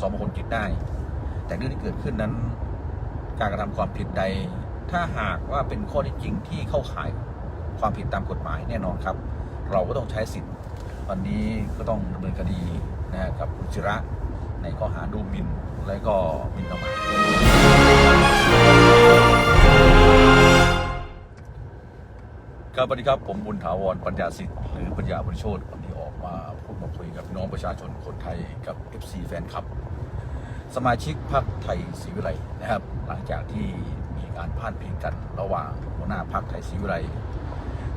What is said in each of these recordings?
สมงคลกิจได้ แต่เรื่องที่เกิดขึ้นนั้น การกระทำความผิดใด ถ้าหากว่าเป็นข้อที่จริงที่เข้าข่ายความผิดตามกฎหมายแน่นอนครับ เราก็ต้องใช้สิทธิ์ วันนี้ก็ต้องดำเนินคดีนะกับคุณศิระในข้อหาดูหมิ่นและก็หมิ่นประมาทครับสวัสดีครับผมบุญถาวรปัญญาสิทธิ์หรือปัญญาบริโชตวันนี้ออกมาพูดมาคุยกับน้องประชาชนคนไทยกับ FC แฟนคลับ สมาชิกพรรคไทยศรีวิไลนะครับ หลังจากที่มีการพาดพิงกันระหว่างหัวหน้าพรรคไทยศรีวิไล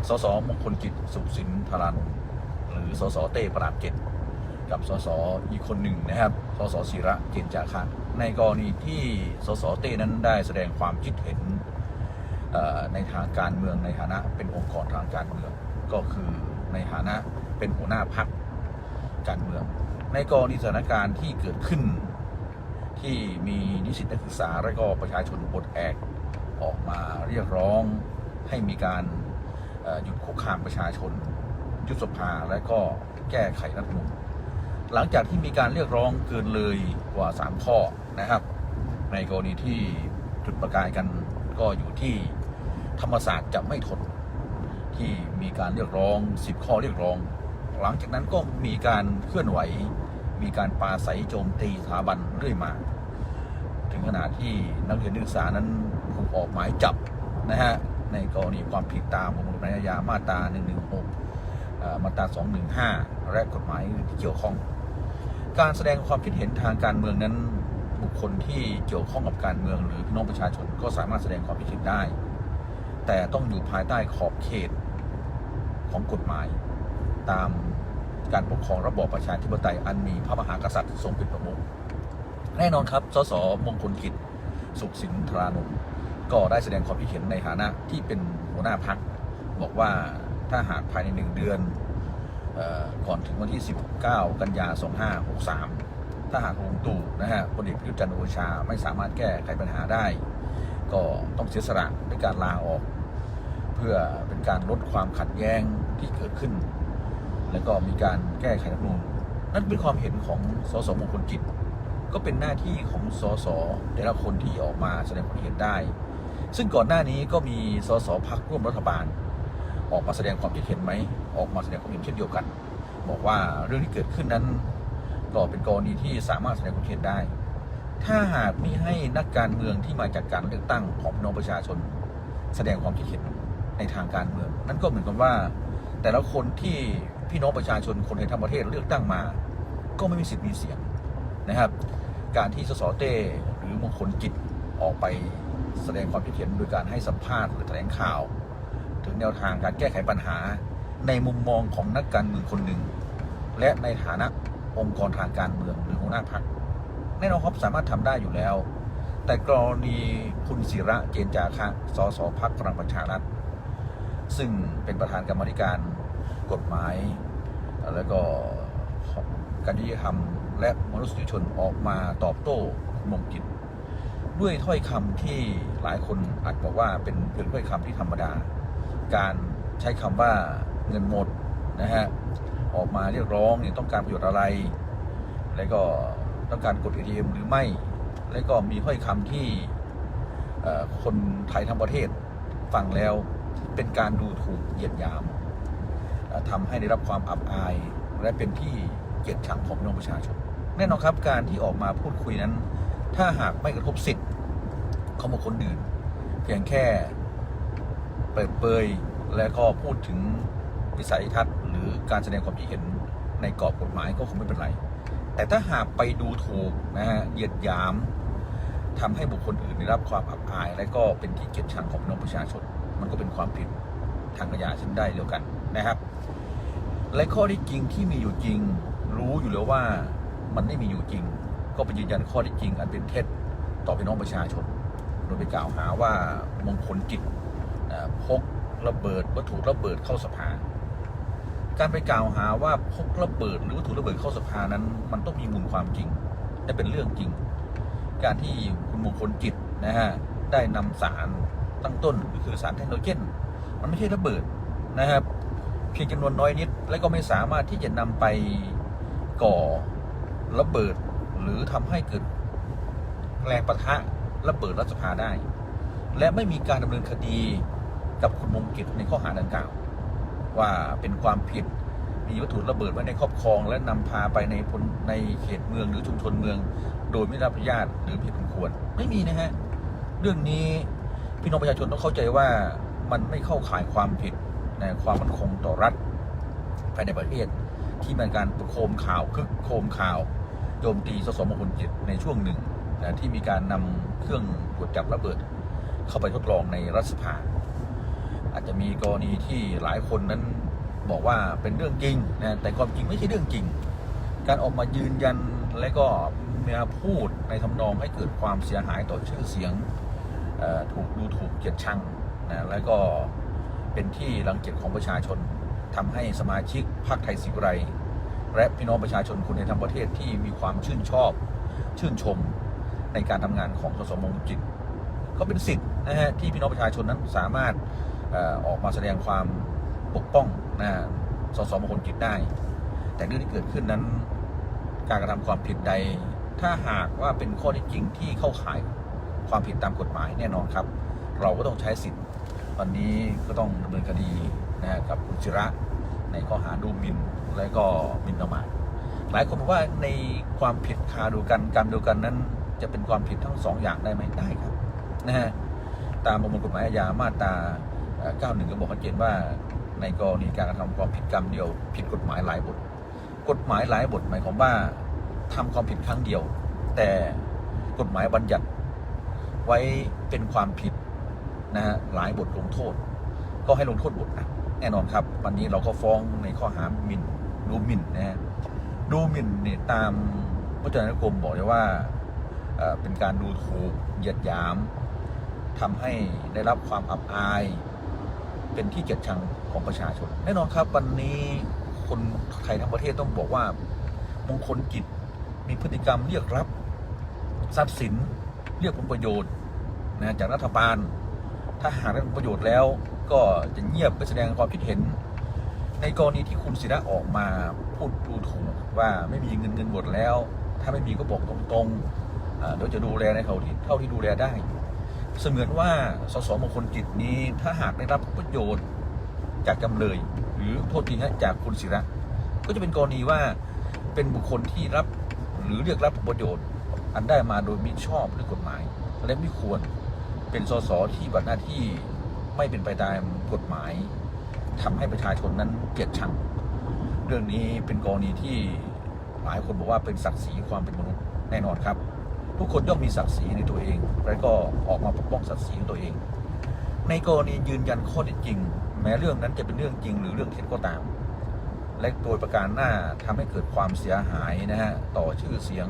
สสมงคลกิจสุขสินธารานนท์หรือสสเต้ประหลาดเกตกับสสอีกคนหนึ่งนะครับสสศิระเจนจาคะในกรณีที่สสเต้นั้นได้แสดงความคิดเห็นในทางการเมืองในฐานะเป็นองค์กรทางการเมือง ก็คือในฐานะเป็นหัวหน้าพรรคการเมือง ในกรณีสถานการณ์ที่เกิดขึ้น ที่มีนิสิตนักศึกษาและก็ประชาชนปลดแอกออกมาเรียกร้องให้มีการหยุดคุกคามประชาชนยุบสภาและก็แก้ไขรัฐมนูญหลังจากที่มีการเรียกร้องเกินเลยกว่า 3 ข้อนะครับ ในกรณีที่จุดประกายกันก็อยู่ที่ธรรมศาสตร์จะไม่ทนที่มีการเรียกร้อง 10 ข้อเรียกร้อง หลังจากนั้นก็มีการเคลื่อนไหว มีการปาใสโจมตีสถาบันเรื่อยมา ขนาดที่นักเรียนนักศึกษานั้นถูกออกหมายจับนะฮะในกรณีความผิดตามประมวลกฎหมายอาญามาตรา 116 มาตรา 215 และกฎหมายอื่นที่เกี่ยวข้อง การแสดงความคิดเห็นทางการเมืองนั้นบุคคลที่เกี่ยวข้องกับการเมืองหรือพี่น้องประชาชนก็สามารถแสดงความคิดเห็นได้ แต่ต้องอยู่ภายใต้ขอบเขตของกฎหมาย ตามการปกครองระบอบประชาธิปไตยอันมีพระมหากษัตริย์ทรงเป็นประมุข แน่นอนครับ สสมงคลกิจ สุขสินทรานนท์ก็ได้แสดงความคิดเห็นในฐานะที่เป็นหัวหน้าพัก บอกว่าถ้าหากภายในหนึ่งเดือนออก่อนถึงวันที่ 19 กันยา 2563 ถ้าหากลุงตู่นะฮะพลเอกประยุทธ์จันทร์โอชาไม่สามารถแก้ไขปัญหาได้ ก็ต้องเสียสละในการลาออก เพื่อเป็นการลดความขัดแย้งที่เกิดขึ้น แล้วก็มีการแก้ไขรัฐธรรมนูญนั่นเป็นความเห็นของสสมงคลกิจ ก็เป็นหน้าที่ของสสแต่ละคนที่ออกมาแสดงความเห็นได้ ซึ่งก่อนหน้านี้ก็มีสสพักร่วมรัฐบาล ออกมาแสดงความคิดเห็นไหมออกมาแสดงความเห็นเช่นเดียวกัน บอกว่าเรื่องที่เกิดขึ้นนั้นก็เป็นกรณีที่สามารถแสดงความคิดเห็นได้ ถ้าหากมิให้นักการเมืองที่มาจากการเลือกตั้งของน้องประชาชน แสดงความคิดเห็นในทางการเมือง นั่นก็เหมือนกับว่า แต่ละคนที่พี่น้องประชาชนคนในทั้งประเทศเลือกตั้งมา ก็ไม่มีสิทธิ์มีเสียง นะครับ การที่สสเต้หรือมงคลกิจออกไปแสดงความคิดเห็นโดยการให้สัมภาษณ์หรือแถลงข่าว ถึงแนวทางการแก้ไขปัญหา ในมุมมองของนักการเมืองคนหนึ่ง และในฐานะองค์กรทางการเมืองหรือหัวหน้าพรรคแน่นอนครับสามารถทำได้อยู่แล้ว แต่กรณีคุณศิระเจนจาคะสสพักพลังประชารัฐซึ่งเป็นประธานกรรมธิการกฎหมาย แล้วก็ การยุติธรรม และมนุษยชนออกมาตอบโต้มงกิจด้วยถ้อยคำที่หลายคนอาจบอกว่าเป็นเพียงถ้อยคำที่ธรรมดา การใช้คำว่าเงินหมดนะฮะออกมาเรียกร้องเนี่ยต้องการประโยชน์อะไร แล้วก็ต้องการกด ATM หรือไม่ แล้วก็มีถ้อยคำที่คนไทยทั้งประเทศฟังแล้วเป็นการดูถูกเหยียดหยามเอ่อทำให้ได้รับความอับอายและเป็นที่ เกียดชังของพี่น้องประชาชน แน่นอนครับการที่ออกมาพูดคุยนั้น ถ้าหากไม่กระทบสิทธิ์ของบุคคลอื่น เพียงแค่เปิดเปยและก็พูดถึงวิสัยทัศน์ หรือการแสดงความคิดเห็นในกรอบกฎหมายก็คงไม่เป็นไร แต่ถ้าหากไปดูถูกนะฮะเหยียดหยามทำให้บุคคลอื่นได้รับความอับอาย และก็เป็นที่เกียดชังของพี่น้องประชาชน มันก็เป็นความผิดทางอาญาเช่นได้เดียวกันนะครับ และข้อที่จริงที่มีอยู่จริง รู้อยู่แล้วว่ามันไม่มีอยู่จริง ก็ไปยืนยันข้อที่จริงอันเป็นเท็จต่อพี่น้องประชาชนโดยไปกล่าวหาว่ามงคลกิจพกระเบิดวัตถุระเบิดเข้าสภา การไปกล่าวหาว่าพกระเบิดหรือวัตถุระเบิดเข้าสภานั้น มันต้องมีมูลความจริงและเป็นเรื่องจริง การที่คุณมงคลกิจนะฮะได้นำสารตั้งต้นก็คือสารไทนโนเจนมันไม่ใช่ระเบิดนะครับเพียงจำนวนน้อยนิด และก็ไม่สามารถที่จะนำไป ก่อระเบิดหรือทำให้เกิดแรงปะทะระเบิดรัฐสภาได้ และไม่มีการดำเนินคดีกับคุณมงกิจในข้อหาดังกล่าว ว่าเป็นความผิดมีวัตถุระเบิดไว้ในครอบครอง และนำพาไปในพลในเขตเมืองหรือชุมชนเมือง โดยไม่รับอนุญาตหรือผิดสมควรไม่มีนะฮะเรื่องนี้พี่น้องประชาชนต้องเข้าใจว่ามันไม่เข้าข่ายความผิดในความมั่นคงต่อรัฐภายในประเทศ ที่มีการโคมข่าวคึกโคมข่าวโจมตีสสมงคลกิจในช่วงหนึ่งนะที่มีการนำเครื่องตรวจจับระเบิด เข้าไปทดลองในรัฐสภา อาจจะมีกรณีที่หลายคนนั้นบอกว่าเป็นเรื่องจริงนะแต่ความจริงไม่ใช่เรื่องจริง การออกมายืนยันและก็มาพูดในทำนองให้เกิดความเสียหายต่อชื่อเสียงถูกดูถูกเกียดชังนะและก็เป็นที่รังเกียจของประชาชน ทำให้สมาชิกพรรคไทยศิวิไลย์และพี่น้องประชาชนคนในทั้งประเทศที่มีความชื่นชอบ ชื่นชมในการทำงานของสสมงคลกิจก็เป็นสิทธิ์นะฮะที่พี่น้องประชาชนนั้นสามารถออกมาแสดงความปกป้องนะสสมงคลกิจได้ แต่เรื่องที่เกิดขึ้นนั้น การกระทำความผิดใด ถ้าหากว่าเป็นข้อท็จจริงที่เข้าข่ายความผิดตามกฎหมายแน่นอนครับ เราก็ต้องใช้สิทธิ์ วันนี้ก็ต้องดำเนินคดีนะกับคุณศิระในข้อหาดูหมิ่นและก็หมิ่นประมาทหลายคนบอกว่าในความผิดคาดูกันกรรมดียวกันนั้น จะเป็นความผิดทั้งสองอย่างได้ไหมได้ครับนะฮะตามประมวลกฎหมายอาญามาตรา 91 ก็บอกชัดเจนว่าในกรณีการกระทำความผิดกรรมเดียว ผิดกฎหมายหลายบท กฎหมายหลายบทหมายความว่าทำความผิดครั้งเดียว แต่กฎหมายบัญญัติไว้เป็นความผิด นะฮะหลายบทลงโทษ ก็ให้ลงโทษบทนะแน่นอนครับ วันนี้เราก็ฟ้องในข้อหาหมิ่นดูหมิ่นนะฮะดูหมิ่นเนี่ยตามพจนานุกรมบอกเลยว่าเป็นการดูถูกเหยียดหยามทำให้ได้รับความอับอาย เป็นที่เกลียดชังของประชาชน แน่นอนครับวันนี้คนไทยทั้งประเทศต้องบอกว่ามงคลกิจมีพฤติกรรมเรียกรับทรัพย์สินเรียกผลประโยชน์นะจากรัฐบาล ถ้าหากได้ผลประโยชน์แล้ว ก็จะเงียบไปแสดงความคิดเห็น ในกรณีที่คุณศิระออกมาพูดดูถูกว่าไม่มีเงินเงินหมดแล้ว ถ้าไม่มีก็บอกตรงๆอ่าเดี๋ยวจะดูแลในเท่าที่เท่าที่ดูแลได้ เสมือนว่าสสมงคลกิจนี้ถ้าหากได้รับประโยชน์จากจำเลย หรือโทษทีฮะจากคุณศิระ ก็จะเป็นกรณีว่าเป็นบุคคลที่รับหรือเรียกรับผลประโยชน์ อันได้มาโดยมิชอบด้วยกฎหมาย และไม่ควร เป็นสสที่บัตรหน้าที่ไม่เป็นไปตามกฎหมายทำให้ประชาชนนั้นเกลียดชัง เรื่องนี้เป็นกรณีที่หลายคนบอกว่าเป็นศักดิ์ศรีความเป็นมนุษย์แน่นอนครับ ทุกคนย่อมมีศักดิ์ศรีในตัวเอง และก็ออกมาปกป้องศักดิ์ศรีของตัวเอง ในกรณียืนยันข้อเท็จจริง แม้เรื่องนั้นจะเป็นเรื่องจริงหรือเรื่องเท็จก็ตาม และโดยประการหน้าทำให้เกิดความเสียหายนะฮะต่อชื่อเสียง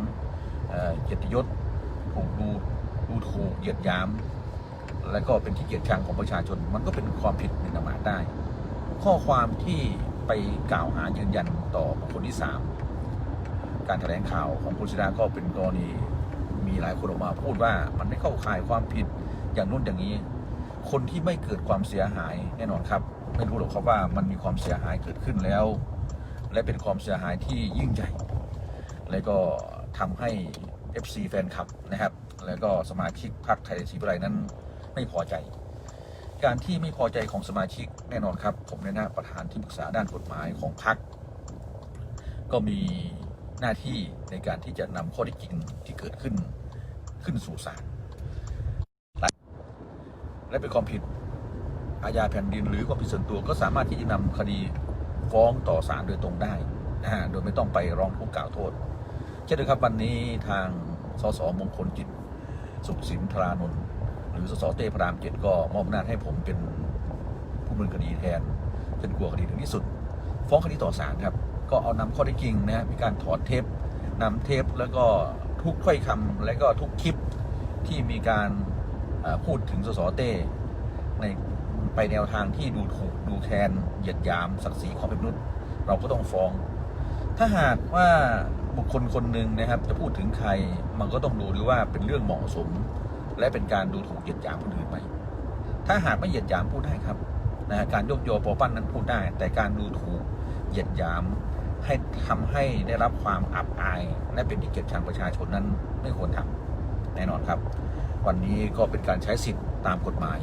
เอ่อเกียรติยศถูกดูดูถูกเหยียดหยาม และก็เป็นที่เกลียดชังของประชาชน มันก็เป็นความผิดหมิ่นประมาทได้ ข้อความที่ไปกล่าวหายืนยันต่อบุคคลที่สามการแถลงข่าวของคุณศิระก็เป็นกรณีมีหลายคนออกมาพูดว่ามันไม่เข้าข่ายความผิดอย่างนู้นอย่างนี้ คนที่ไม่เกิดความเสียหายแน่นอนครับ ไม่รู้หรอกครับว่ามันมีความเสียหายเกิดขึ้นแล้ว และเป็นความเสียหายที่ยิ่งใหญ่และก็ทำให้ FC แฟนคลับนะครับ แล้วก็สมาชิกพรรคไทยศรีวิไลนั้น ไม่พอใจ การที่ไม่พอใจของสมาชิกแน่นอนครับ ผมในหน้าประธานที่ปรึกษาด้านกฎหมายของพรรคก็มีหน้าที่ในการที่จะนำข้อท็จจริงที่เกิดขึ้นขึ้นสู่ศาลและเป็นความผิดอาญาแผ่นดินหรือความผิดส่วนตัวก็สามารถที่จะนำคดีฟ้องต่อศาลโดยตรงได้นะฮะโดยไม่ต้องไปร้องทุกข์กล่าวโทษ เช่นเดียวกับวันนี้ทางสสมงคลกิจสุขสินทรานนท์ หรือสสเต้พระรามเจ็ดก็มอบอำนาจให้ผมเป็นผู้ดำเนินคดีแทนจนกลัวคดีถึงที่สุด ฟ้องคดีต่อศาลครับ ก็เอานำข้อได้จริงนะฮะมีการถอดเทปนำเทปแล้วก็ทุกถ้อยคำและก็ทุกคลิปที่มีการพูดถึงสสเต้ในไปแนวทางที่ดูถูกดูแคลนเหยียดหยามศักดิ์ศรีของเป็นมนุษย์ เราก็ต้องฟ้อง ถ้าหากว่าบุคคลคนหนึ่งนะครับ จะพูดถึงใครมันก็ต้องดูด้วยว่าเป็นเรื่องเหมาะสม และเป็นการดูถูกเหยียดหยามคนอื่นไหมถ้าหากไม่เหยียดหยามพูดได้ครับนะฮะการยกยอปอปั้นนั้นพูดได้ แต่การดูถูกเหยียดหยามให้ทำให้ได้รับความอับอาย และเป็นที่เกลียดชังประชาชนนั้นไม่ควรทำแน่นอนครับ วันนี้ก็เป็นการใช้สิทธิ์ตามกฎหมาย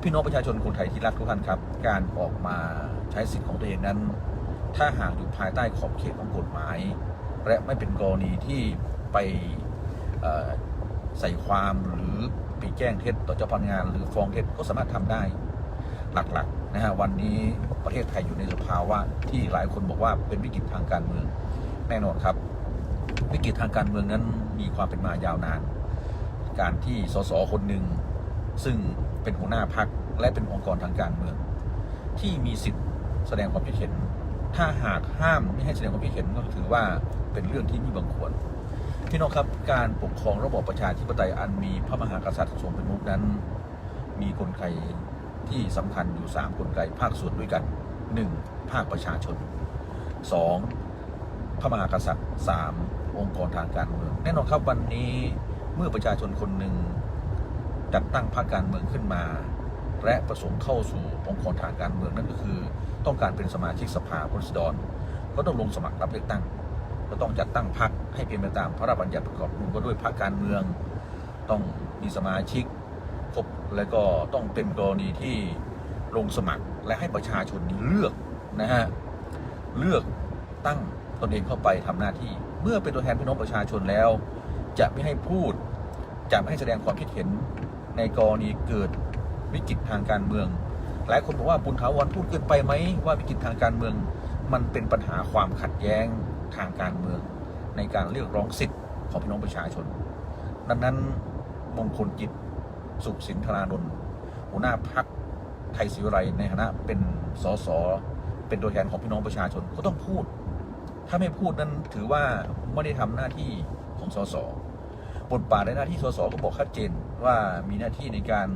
พี่น้องประชาชนคนไทยที่รักทุกท่านครับ การออกมาใช้สิทธิ์ของตัวเองนั้น ถ้าหากอยู่ภายใต้ขอบเขตของกฎหมาย และไม่เป็นกรณีที่ไป ใส่ความหรือไปแจ้งเท็จต่อเจ้าพนักงานหรือฟ้องเท็จก็สามารถทำได้หลักๆนะฮะวันนี้ประเทศไทยอยู่ในสภาวะที่หลายคนบอกว่าเป็นวิกฤตทางการเมืองแน่นอนครับ วิกฤตทางการเมืองนั้นมีความเป็นมายาวนาน การที่สสคนหนึ่งซึ่งเป็นหัวหน้าพักและเป็นองค์กรทางการเมือง ที่มีสิทธิ์แสดงความคิดเห็น ถ้าหากห้ามไม่ให้แสดงความคิดเห็นก็ถือว่าเป็นเรื่องที่ไมีบังควร พี่น้องครับการปกครองระบอบประชาธิปไตยอันมีพระมหากษัตริย์ทรงเป็นมุขนั้น มีกลไกที่สำคัญอยู่ 3 กลไกภาคส่วนด้วยกัน 1. ภาคประชาชน 2. พระมหากษัตริย์ 3. องค์กรทางการเมือง แน่นอนครับวันนี้เมื่อประชาชนคนหนึ่งจัดตั้งพรรคการเมืองขึ้นมา และประสงค์เข้าสู่องค์กรทางการเมืองนั่นก็คือ ต้องการเป็นสมาชิกสภาผู้แทนราษฎรก็ต้องลงสมัครรับเลือกตั้ง ก็ต้องจัดตั้งพรรคให้เป็นไปตามพระราชบัญญัติประกอบรวมก็ด้วยพรรคการเมือง ต้องมีสมาชิกครบและก็ต้องเป็นกรณีที่ลงสมัครและให้ประชาชนเลือกนะฮะเลือกตั้งตนเองเข้าไปทำหน้าที่ เมื่อเป็นตัวแทนพี่น้องประชาชนแล้ว จะไม่ให้พูด จะไม่ให้แสดงความคิดเห็นในกรณีเกิดวิกฤตทางการเมืองหลายคนบอกว่าบุญถาวรพูดเกินไปไหมว่าวิกฤตทางการเมือง มันเป็นปัญหาความขัดแย้ง ทางการเมือง ในการเรียกร้องสิทธิ์ของพี่น้องประชาชน ดังนั้นมงคลจิตสุขสินธารานนท์หัวหน้าพักไทยศิวิไลในฐานะเป็นสสเป็นตัวแทนของพี่น้องประชาชนก็ต้องพูด ถ้าไม่พูดนั้นถือว่าไม่ได้ทำหน้าที่ของสสบทบาทในหน้าที่สสก็บอกชัดเจนว่ามีหน้าที่ในการ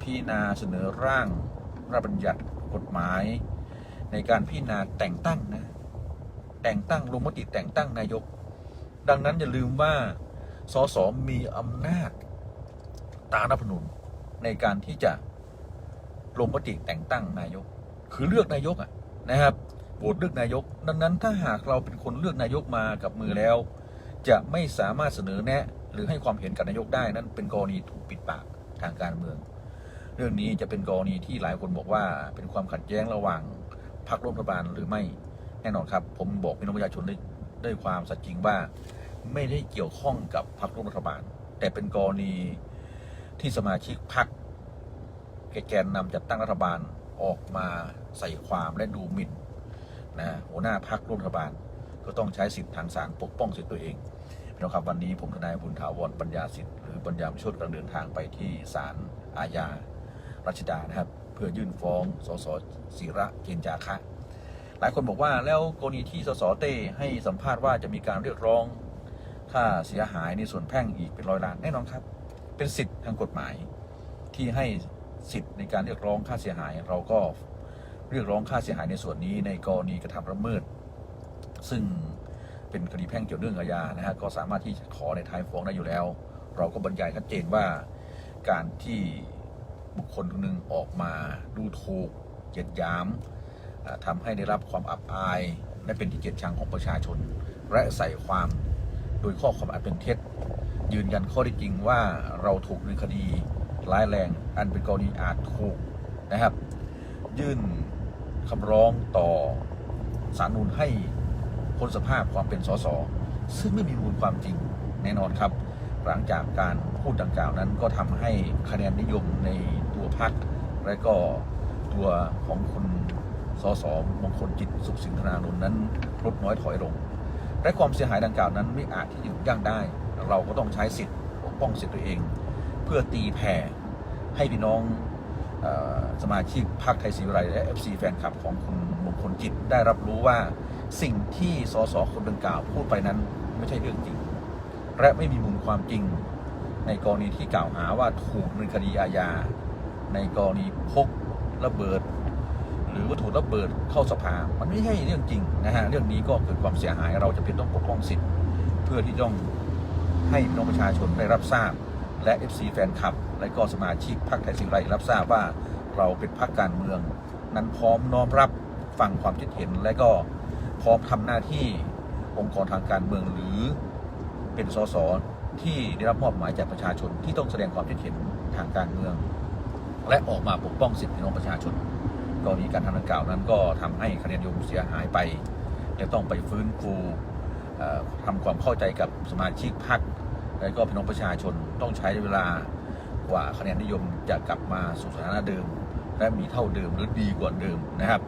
พิจารณาเสนอร่างระราชบัญญัติกฎหมาย ในการพิจารณาแต่งตั้งนะ แต่งตั้งลงมติแต่งตั้งนายก ดังนั้นอย่าลืมว่าสสมีอำนาจตามรัฐธรรมนูญในการที่จะลงมติแต่งตั้งนายก คือเลือกนายกอะนะครับโหวตเลือกนายก ดังนั้นถ้าหากเราเป็นคนเลือกนายกมากับมือแล้ว จะไม่สามารถเสนอแนะ หรือให้ความเห็นกับนายกได้นั้นเป็นกรณีถูกปิดปากทางการเมือง เรื่องนี้จะเป็นกรณีที่หลายคนบอกว่าเป็นความขัดแย้งระหว่างพรรคร่วมรัฐบาลหรือไม่ แน่นอนครับ ผมบอกพี่น้องประชาชนได้ด้วยความสัจจริงว่าไม่ได้เกี่ยวข้องกับพรรคร่วมรัฐบาล แต่เป็นกรณีที่สมาชิกพรรคแกนนำจัดตั้งรัฐบาลออกมาใส่ความและดูหมิ่นนะหัวหน้าพรรคร่วมรัฐบาล ก็ต้องใช้สิทธิทางศาลปกป้องสิทธิตัวเองพี่นะครับวันนี้ผมทนายบุญถาวรปัญญาสิทธิ์หรือปัญญาพิโชตกำลังเดินทางไปที่ศาลอาญารัชดานะครับ เพื่อยื่นฟ้องสสศิระเจนจาคะ หลายคนบอกว่าแล้วกรณีที่สสเต้ให้สัมภาษณ์ว่าจะมีการเรียกร้องค่าเสียหายในส่วนแพ่งอีกเป็นร้อยล้านแน่นอนครับ เป็นสิทธิ์ทางกฎหมายที่ให้สิทธิ์ในการเรียกร้องค่าเสียหาย เราก็เรียกร้องค่าเสียหายในส่วนนี้ในกรณีกระทำละเมิด ซึ่งเป็นคดีแพ่งเกี่ยวเรื่องอาญานะฮะก็สามารถที่จะขอในท้ายฟ้องได้อยู่แล้ว เราก็บรรยายชัดเจนว่าการที่บุคคลคนหนึ่งออกมาดูถูกเหยียดหยาม อ่าทำให้ได้รับความอับอาย และเป็นที่เกลียดชังของประชาชน และใส่ความโดยข้อความอันเป็นเท็จ ยืนยันข้อได้จริงว่าเราถูกดำเนินคดีร้ายแรงอันเป็นกรณีอาจถูกนะครับ ยื่นคำร้องต่อสารนูนให้พ้นสภาพความเป็นสสซึ่งไม่มีมูลความจริงแน่นอนครับ หลังจากการพูดดังกล่าวนั้นก็ทำให้คะแนนนิยมในตัวพรรคและก็ตัวของคุณ สสมงคลจิตสุขสินธนานนท์นั้นลดน้อยถอยลง และความเสียหายดังกล่าวนั้นไม่อาจที่จะหยุดยั้งได้ เราก็ต้องใช้สิทธิ์ปกป้องสิทธิ์ตัวเอง เพื่อตีแผ่ให้พี่น้องสมาชิกพรรคไทยศรีวิไลและ FC แฟนคลับของคุณมงคลจิตได้รับรู้ว่าสิ่งที่สสคนดังกล่าวพูดไปนั้นไม่ใช่เรื่องจริง และไม่มีมูลความจริง ในกรณีที่กล่าวหาว่าถูกดำเนินคดีอาญาในกรณีพกระเบิด หรือวัตถุระเบิดเข้าสภา มันไม่ใช่เรื่องจริงนะฮะเรื่องนี้ก็เกิดความเสียหายเราจะเป็นต้องปกป้องสิทธิ์เพื่อที่ต้องให้พี่น้องประชาชนได้รับทราบ และ FC แฟนคลับ และก็สมาชิกพรรคไทยศิวิไลรับทราบว่าเราเป็นพรรคการเมือง นั้นพร้อมน้อมรับฟังความคิดเห็น และก็พร้อมทำหน้าที่องค์กรทางการเมืองหรือเป็นสสที่ได้รับมอบหมายจากประชาชนที่ต้องแสดงความคิดเห็นทางการเมือง และออกมาปกป้องสิทธิพี่น้องประชาชน กรณีการทำดังกล่าวนั้นก็ทำให้คะแนนนิยมเสียหายไปจะต้องไปฟื้นฟูเอ่อทำความเข้าใจกับสมาชิกพรรคและก็พี่น้องประชาชนต้องใช้เวลากว่าคะแนนนิยมจะกลับมาสู่สถานะเดิม และมีเท่าเดิมหรือดีกว่าเดิมนะครับ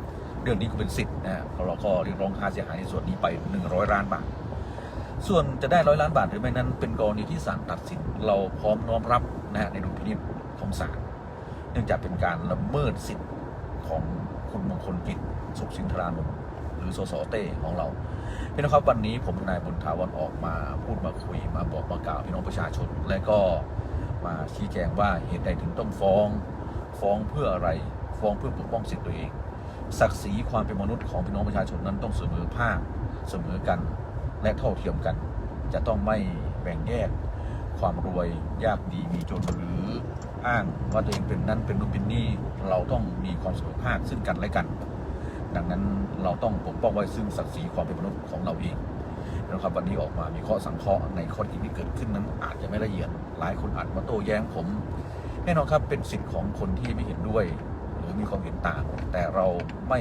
เรื่องนี้ก็เป็นสิทธิ์นะฮะเราก็เรียกร้องค่าเสียหายในส่วนนี้ไป 100 ล้านบาท ส่วนจะได้ร้อยล้านบาทหรือไม่นั้น เป็นกรณีที่ศาลตัดสินเราพร้อมน้อมรับนะฮะในดุลพินิจของศาลเนื่องจากเป็นการละเมิดสิทธิ์ ของคุณมงคลกิจสุขสินทรานนท์หรือสสเต้ของเราพี่น้องครับวันนี้ผมนายบุญถาวรออกมาพูดมาคุยมาบอกมากล่าวพี่น้องประชาชน และก็มาชี้แจงว่าเหตุใดถึงต้องฟ้อง ฟ้องเพื่ออะไร ฟ้องเพื่อปกป้องสิทธิ์ตัวเอง ศักดิ์ศรีความเป็นมนุษย์ของพี่น้องประชาชนนั้นต้องเสมอภาคเสมอกันและเท่าเทียมกัน จะต้องไม่แบ่งแยกความรวยยากดีมีจนหรือ อ้างว่าตัวเองเป็นนั่นเป็นนู่นเป็นนี่เราต้องมีความเสมอภาคซึ่งกันและกัน ดังนั้นเราต้องปกป้องไว้ซึ่งศักดิ์ศรีความเป็นมนุษย์ของเราเองนะครับวันนี้ออกมามีข้อสังเคราะห์ในข้อท็จจริงที่เกิดขึ้นนั้นอาจจะไม่ละเอียด หลายคนอาจมาโต้แย้งผม แน่นอนครับเป็นสิทธิ์ของคนที่ไม่เห็นด้วย หรือมีความเห็นต่าง แต่เราไม่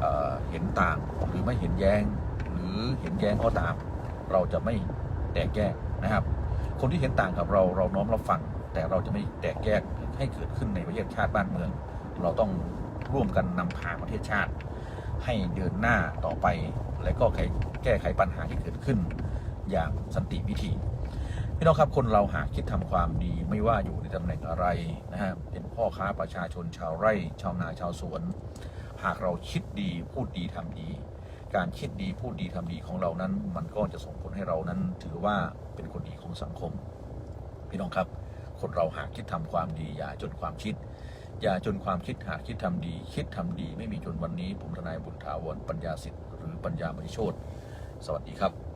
เเห็นต่างหรือไม่เห็นแย้ง หรือเห็นแย้งก็ตาม เราจะไม่แตกแยกนะครับ คนที่เห็นต่างกับเราเราน้อมรับฟัง แต่เราจะไม่แตกแยกให้เกิดขึ้นในประเทศชาติบ้านเมือง เราต้องร่วมกันนำพาประเทศชาติ ให้เดินหน้าต่อไป และก็แก้ไขปัญหาที่เกิดขึ้น อย่างสันติวิธีพี่น้องครับคนเราหากคิดทำความดีไม่ว่าอยู่ในตำแหน่งอะไรนะฮะเป็นพ่อค้าประชาชนชาวไร่ ชาวนาชาวสวน หากเราคิดดีพูดดีทำดี การคิดดีพูดดีทำดีของเรานั้น มันก็จะส่งผลให้เรานั้นถือว่าเป็นคนดีของสังคม พี่น้องครับ คนเราหากคิดทำความดี อย่าจนความคิด อย่าจนความคิดหากคิดทำดี คิดทำดี ไม่มีจนวันนี้ ผมทนายบุญถาวรปัญญาสิทธิ์หรือปัญญามณิโชตสวัสดีครับ